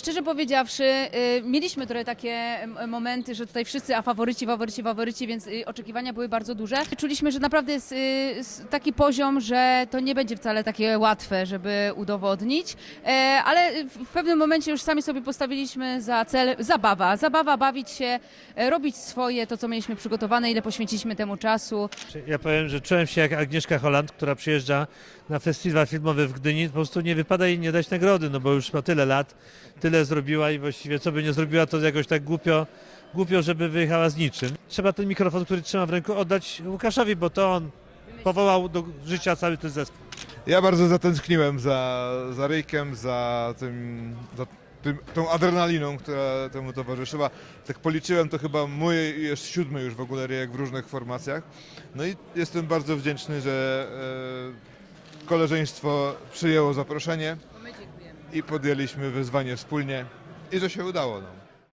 Szczerze powiedziawszy, y, mieliśmy trochę takie momenty, że tutaj wszyscy, a faworyci, faworyci, faworyci, więc y, oczekiwania były bardzo duże. Czuliśmy, że naprawdę jest y, taki poziom, że to nie będzie wcale takie łatwe, żeby udowodnić, e, ale w w pewnym momencie już sami sobie postawiliśmy za cel zabawa. Zabawa, bawić się, e, robić swoje, to co mieliśmy przygotowane, ile poświęciliśmy temu czasu. Ja powiem, że czułem się jak Agnieszka Holland, która przyjeżdża na festiwal filmowy w Gdyni. Po prostu nie wypada jej nie dać nagrody, no bo już ma tyle lat, tyle zrobiła i właściwie co by nie zrobiła, to jakoś tak głupio, głupio, żeby wyjechała z niczym. Trzeba ten mikrofon, który trzyma w ręku, oddać Łukaszowi, bo to on powołał do życia cały ten zespół. Ja bardzo zatęskniłem za, za Ryjkiem, za tym, za tym, tą adrenaliną, która temu towarzyszyła. Tak policzyłem, to chyba mój jest siódmy już w ogóle Ryjek w różnych formacjach. No i jestem bardzo wdzięczny, że e, koleżeństwo przyjęło zaproszenie i podjęliśmy wyzwanie wspólnie i że się udało nam.